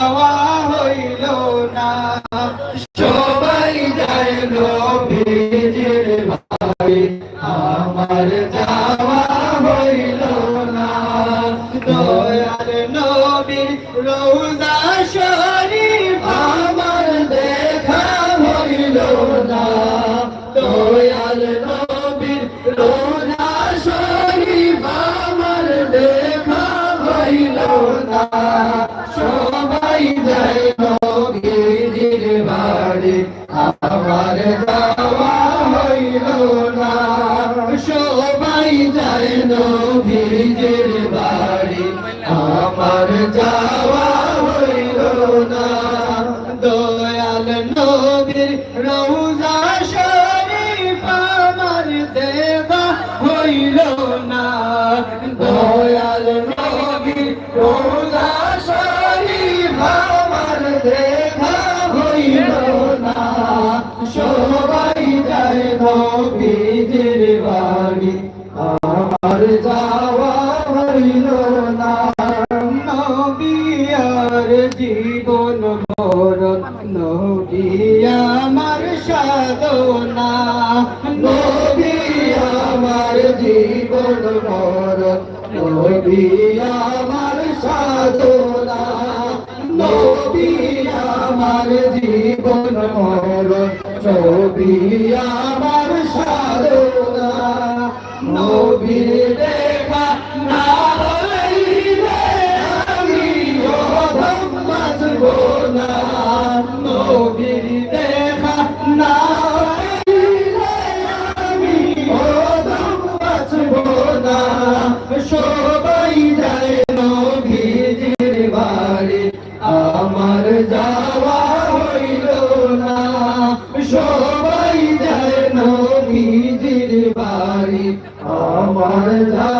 যাওয়া হইল না। সবাই নবীজির বাড়ি আমার যাওয়া হইল না। দয়াল নবীর রোজা শরীফ আমার দেখা হইল না। দয়াল নবীর রোজা শরীফ আমার দেখা হইল না। আমার যাওয়া জীবন মর নবী আমার সাধনা নবী আমার জীবন মর নবী আমার সাধনা। নবীজির বাড়ি আমার যাওয়া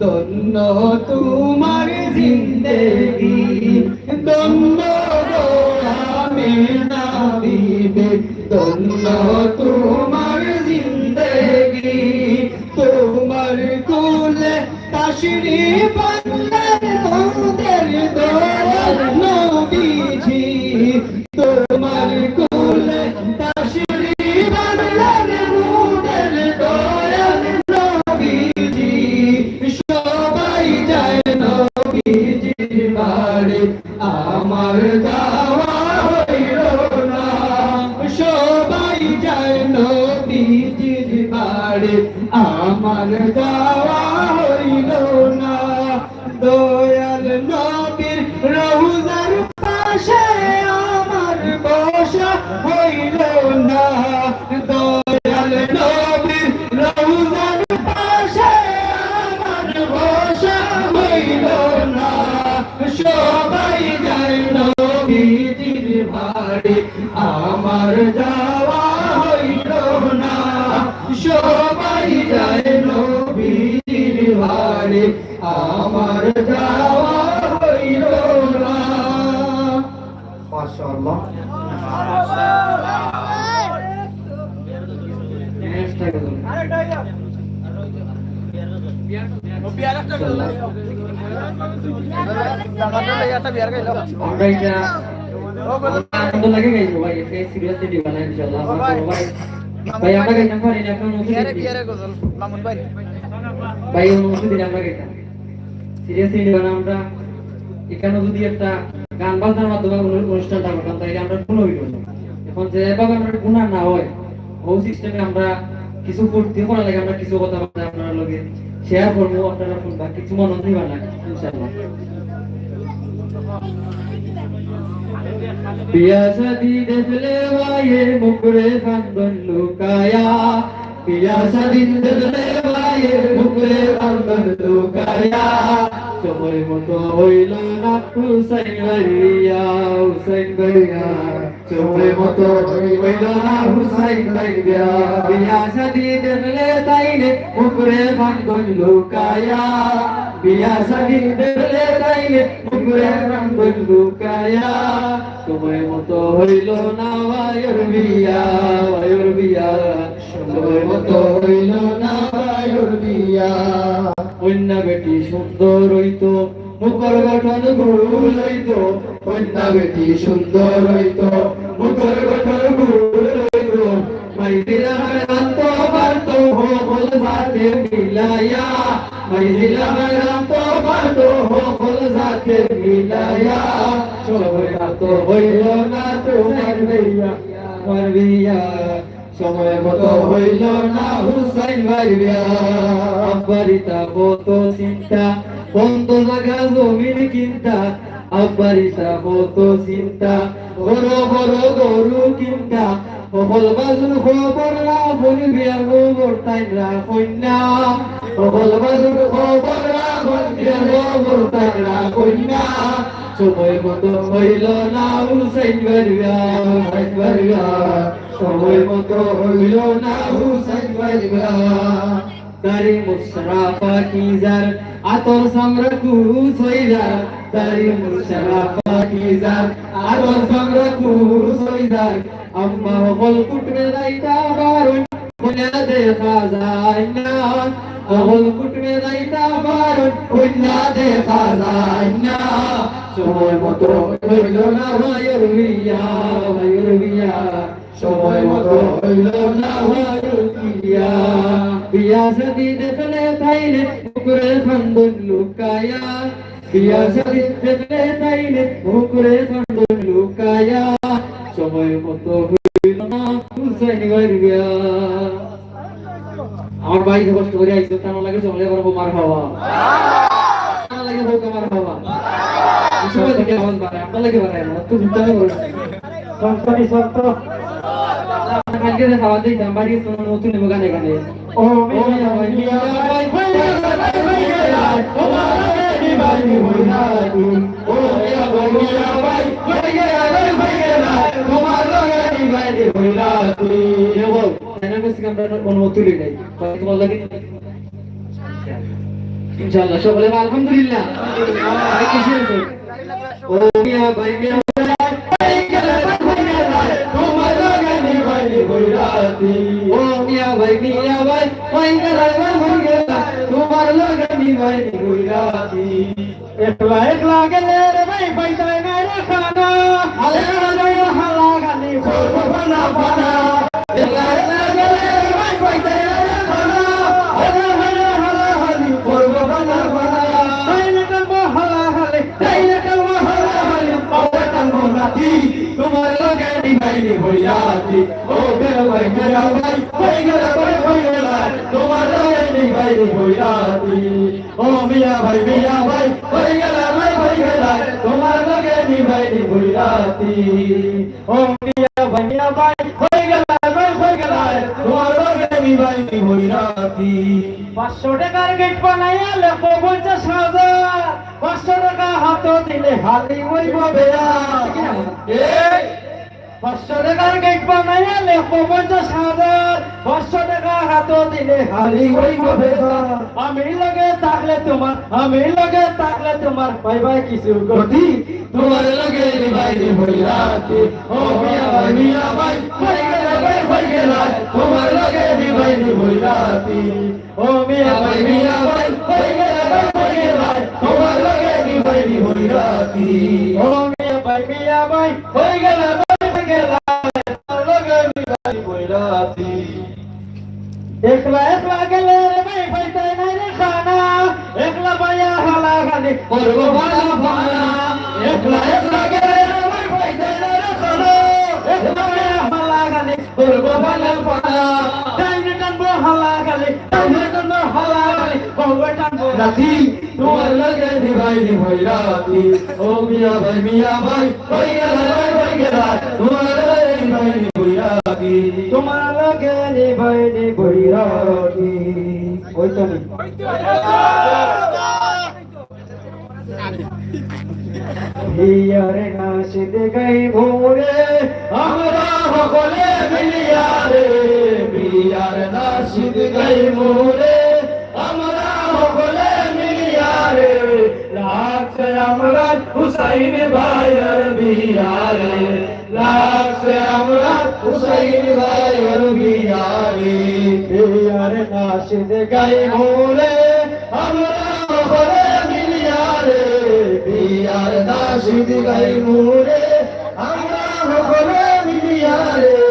ধন্য তোমার জিন্দেগি। ধন্য গো আমি নবীবে ধন্য তোমার জিন্দেগি। তোমার কুলে তাশরি আনলেন আমার যাওয়া হইল না। সবাই যায় নবীজির বাড়ি আমার যাওয়া আমার যাওয়া হইল না। মাশাআল্লাহ। আমরা এটা আনন্দ লাগে গাইবো ভাই এটা সিরিয়াসলি দিবা না ইনশাআল্লাহ ভাই। ভাই আমরা গাইতাম পারি না এখন বিহারে বিহারে ভাই। অনুমতি দিলে আমরা গেতাম সিরিয়াসলি নিবা আমরা এখানে যদি একটা গান বাজনার মাধ্যমে অনুষ্ঠানটা করতাম, তাইলে আমরা কোনো হইল এখন যেভাবে আমরা গুণা না হয় ও সিস্টেমে আমরা কিছু ফুর্তি করা লাগে আমরা কিছু কথা বলতে আপনার লগে শেয়ার করব, আপনারা শুনবা কিছু মনে দিবা না, ইনশাআল্লাহ। পিয়া সদি দেখলে বায়ে মুকরে ফান্দন লুকায়া পিয়া সদি দেখলে বায়ে মুকরে ফান্দন সময় মতো হইল না হুসাইন বাড়িয়া হুসাইন বাড়িয়া সময় মতো হইল না হুসাইন বাড়িয়া পিয়া সদি দেখলে তাইলে মুকরে ফান্দন লুকায়া। পিয়া সদি দেখলে তাইলে মুকরে ফান্দন লুকায়া। সময় মতো হইল না বায়ুর বিয়া বায়ুর বিয়া। সময় মতো হইল না বায়ুর বিয়া। কন্যা বেটি সুন্দর হইতো, মুখর গঠন গুরু লইতো কন্যা বেটি সুন্দর হইতো, মুখর গঠন গুরু লইতো মাই দিলা রাম তো হইল না তোমার বিয়া। সময় মতো হইল না হুসাইন ভাই বিয়া আব্বারিতা কত চিন্তা, বন্ধ জায়গা, জমিন কিনতা। আব্বারিতা কত চিন্তা বড় বড় গরু কিনতা। সকল বাজুর খবর রাখুন বিয়ার খবর তাই রাখুন না সকল বাজুর খবর রাখুন বিয়ার খবর তাই রাখুন না সময় মতো হইল না হুসাইন বাড়িয়া হুসাইন বাড়িয়া সময় মতো হইল না হুসাইন বাড়িয়া দারি মুশরাফা কিজার আতর সামরাকু সইদা দারি মুশরাফা কিজার আতর সামরাকু সইদা আম্মা হল কুটরে দাইতা বারুন যায় না হল কুটরে দাইতা বারুন কুনা দেখা যায় না সময় মতো হইল না ভাইয়ের সময় মতো আমার ভাই কষ্ট করে আইছে তার লাগে? চলে এবার মার বাড়ায়, আপনার না তো ঘুরতে হবে সরকারি শর্ত কালকে যে খাওয়া দিতাম বাড়ি শোনো নতুন নেব গানে গানে আমরা নাই। তোমার লাগে বইরাতি ও ভাই মেরা ভাই ভাই গেলে ভাই ভাই গেলে। তোমার লাগানি ভাই বইরাতি ও মিয়া ভাই মিয়া ভাই ভাই গেলে ভাই ভাই গেলে। তোমার লাগানি ভাই বইরাতি ও মিয়া ভাই মিয়া ভাই ভাই গেলে ভাই ভাই গেলে। তোমার লাগানি ভাই বইরাতি পাঁচশো টাকার গেট বানাইয়া লেখো পঞ্চাশ হাজার পাঁচশো টাকা হাত দিলে হালি হইব বেয়া এই পাঁচশো টাকার গেট বানাইয়া লেখো পঞ্চাশ হাজার। পাঁচশো টাকা হাত দিলে হালি হইব বেয়া আমি লগে থাকলে তোমার, আমি লগে থাকলে তোমার বাই বাই কিছু গতি। তোমার লগে ভাই বইরাতি ও মিয়া ভাই মিয়া ভাই ভাই গেলে ভাই ভাই গেলে তোমার লগে ভাই বইরাতি ও মিয়া ভাই ভাই মিয়া ভাই ভাই গেলে ভাই ভাই গেলে তোমার লগে ভাই বইরাতি ও রাতি তোমার লগে নিভাই নিভাই রাতি ও মিয়া ভাই মিয়া ভাই হই গেলা ভাই হই গেলা। তোমার লগে নিভাই রাতি তোমার লগে নিভাই রাখি। ওই তো নি হিয়ারে নাচিত গাই ভোরে, আমরা সকলে মিলিয়া রে। বিয়ার নাসিদ গাই মোরে আমরাত হুসাইন ভাইয়ের বিয়ারে লাগছে আমরাত হুসাইন ভাইয়ের বিয়ারে বিয়ার নাশিদ গাই মোরে আমরা হরে মিলিয়ারে বিয়ার নাশিদ গাই মোরে আমরা হরে মিলিয়ারে